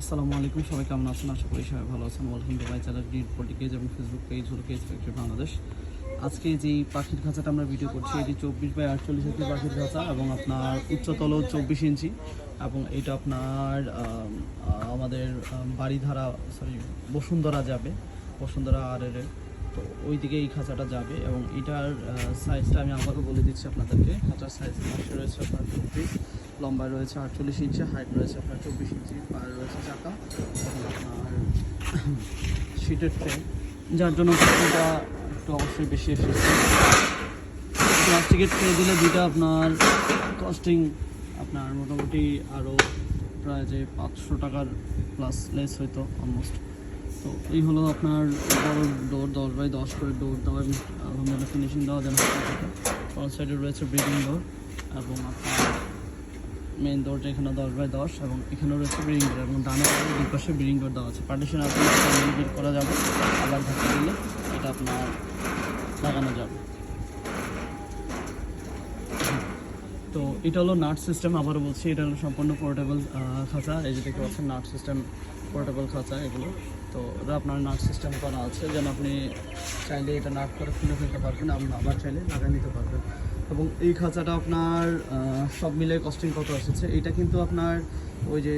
আসসালামু আলাইকুম সবাই কেমন আছেন? আশা করি সবাই ভালো আছেন। ওয়েলকাম টু মাই চ্যানেল ডিট পলিটিকেজ এবং ফেসবুক পেজ হলো কেজ ফ্যাক্টরি বাংলাদেশ। আজকে যেই পাখির খাঁচাটা আমরা ভিডিও করছি এটি চব্বিশ বাই আটচল্লিশ ইঞ্চি পাখির খাঁচা এবং আপনার উচ্চতল চব্বিশ ইঞ্চি এবং এটা আপনার আমাদের আম, বাড়িধারা সরি বসুন্ধরা যাবে বসুন্ধরা আর এর তো ওই দিকে এই খাঁচাটা যাবে এবং এটার সাইজটা আমি আবারও বলে দিচ্ছি আপনাদেরকে। খাঁচার সাইজ রয়েছে আপনার চব্বিশ। লম্বায় রয়েছে আটচল্লিশ ইঞ্চি, হাইট রয়েছে আপনার চব্বিশ ইঞ্চি পায়ে রয়েছে চাকা। আপনার সিটের ট্রে যার জন্য কস্টিংটা একটু অবশ্যই বেশি এসেছে। প্লাস্টিকের ট্রে দিলে দুইটা আপনার কস্টিং আপনার মোটামুটি আরও প্রায় যে পাঁচশো টাকার প্লাস লেস হইতো অলমোস্ট তো এই হলো আপনার বড় ডোর দশ বাই দশ করে ডোর দেওয়া এবং ফিনিশিং দেওয়া যেন সাইডে রয়েছে ব্রিডিং ডোর এবং আপনার মেইন দরজা এখানে দশ বাই দশ এবং এখানেও রয়েছে ব্রিডিং ডোর এবং ডানে দুই পাশে ব্রিডিং ডোর দেওয়া আছে। পার্টিশন আপনি বের করা যাবে। আবার ধাক্কা দিলে এটা আপনার লাগানো যাবে। তো এটা হলো নাট সিস্টেম আবারও বলছি, এটা হলো সম্পূর্ণ পোর্টেবল খাঁচা। এই যে দেখতে পাচ্ছেন, নাট সিস্টেম পোর্টেবল খাঁচা এগুলো। তো এটা আপনার নাট সিস্টেম করা আছে। যেন আপনি চাইলে এটা নাট করে খুলে ফেলতে পারবেন আপনি আবার চাইলে লাগাই নিতে পারবেন। এবং এই খাঁচাটা আপনার সব মিলে কস্টিং কত এসেছে? এটা কিন্তু আপনার ওই যে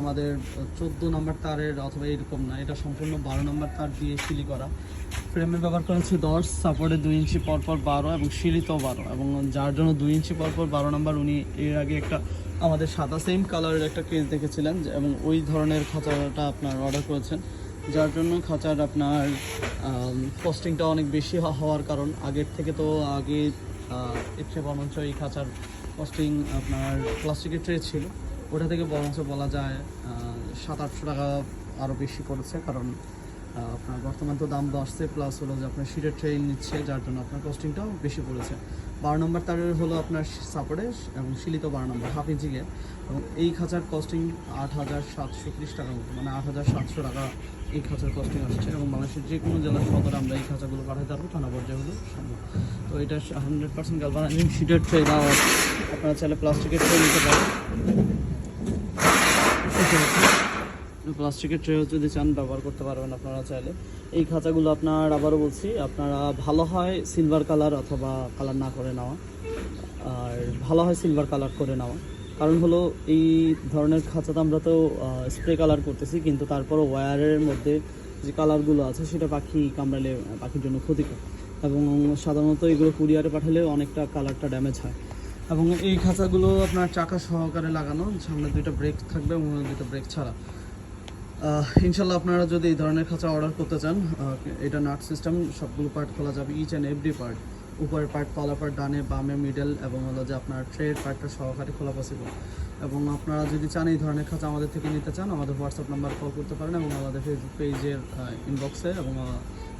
আমাদের চোদ্দ নম্বর তারের, অথবা এরকম না, এটা সম্পূর্ণ বারো নম্বর তার দিয়ে সিলি করা। ফ্রেমে ব্যবহার করা হচ্ছে দশ সাপোর্টে দুই ইঞ্চি পর পর বারো, এবং সিঁড়িতেও বারো। এবং যার জন্য দুই ইঞ্চি পর পর বারো নম্বর উনি এর আগে একটা আমাদের সাদা সেম কালারের একটা কেস দেখেছিলেন এবং ওই ধরনের খাঁচাটা আপনার অর্ডার করেছেন, যার জন্য খাঁচার আপনার কস্টিংটা অনেক বেশি হওয়ার কারণ। আগের থেকে তো আগে চেয়ে বরঞ্চ এই খাঁচার কস্টিং আপনার প্লাস্টিকের ট্রে ছিল। ওটা থেকে বরঞ্চ বলা যায় সাত আটশো টাকা আরও বেশি পড়েছে কারণ আপনার বর্তমান তো দাম বাড়ছে প্লাস হলো যে আপনার সিটের ট্রেন নিচ্ছে, যার জন্য আপনার কস্টিংটাও বেশি পড়েছে। বারো নম্বর তারের হলো আপনার সাপোর্টে এবং শিলিত বারো নম্বর হাফ ইঞ্চি গিয়ে। এবং এই খাঁচার কস্টিং আট হাজার সাতশো ত্রিশ টাকা মতো মানে আট হাজার সাতশো টাকা এই খাঁচার কস্টিং আসছে। এবং বাংলাদেশের যে কোনো জেলার সদরে আমরা এই খাঁচাগুলো পাঠাতে পারব, থানা পর্যায়ে হলো তো এটা হান্ড্রেড পার্সেন্ট গালবানাইজিং শিটের ট্রে আছে। আপনারা চাইলে প্লাস্টিকের ট্রে নিতে পারেন। প্লাস্টিকের ট্রে যদি চান ব্যবহার করতে পারবেন আপনারা চাইলে। এই খাঁচাগুলো আপনার, আবারও বলছি, আপনারা ভালো হয় সিলভার কালার অথবা কালার না করে নেওয়া। আর ভালো হয় সিলভার কালার করে নেওয়া। কারণ হলো, এই ধরনের খাঁচাতে আমরা তো স্প্রে কালার করতেছি, কিন্তু তারপরও ওয়্যারের মধ্যে যে কালারগুলো আছে, সেটা পাখি কামড়ালে, পাখির জন্য ক্ষতিকর। এবং সাধারণত এগুলো কুরিয়ারে পাঠালে অনেকটা কালারটা ড্যামেজ হয়। এবং এই খাঁচাগুলো আপনার চাকা সহকারে লাগানো, সামনে দুইটা ব্রেক থাকবে এবং দুইটা ব্রেক ছাড়া। ইনশাল্লাহ আপনারা যদি এই ধরনের খাঁচা অর্ডার করতে চান এটা নাট সিস্টেম সবগুলো পার্ট খোলা যাবে ইচ অ্যান্ড এভরি পার্ট উপরের পার্ট তলা পার্ট ডানে, বামে মিডল এবং হলো যে আপনার ট্রেড পার্টটা সহকারে খোলা পসিবল এবং আপনারা যদি চান এই ধরনের খাঁচা আমাদের থেকে নিতে চান, আমাদের হোয়াটসঅ্যাপ নাম্বার কল করতে পারেন এবং আমাদের ফেসবুক পেজের ইনবক্সে এবং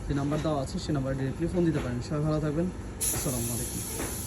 যে নাম্বার দেওয়া আছে সেই নাম্বারে ডিরেক্টলি ফোন দিতে পারেন। সবাই ভালো থাকবেন। আসসালামু আলাইকুম।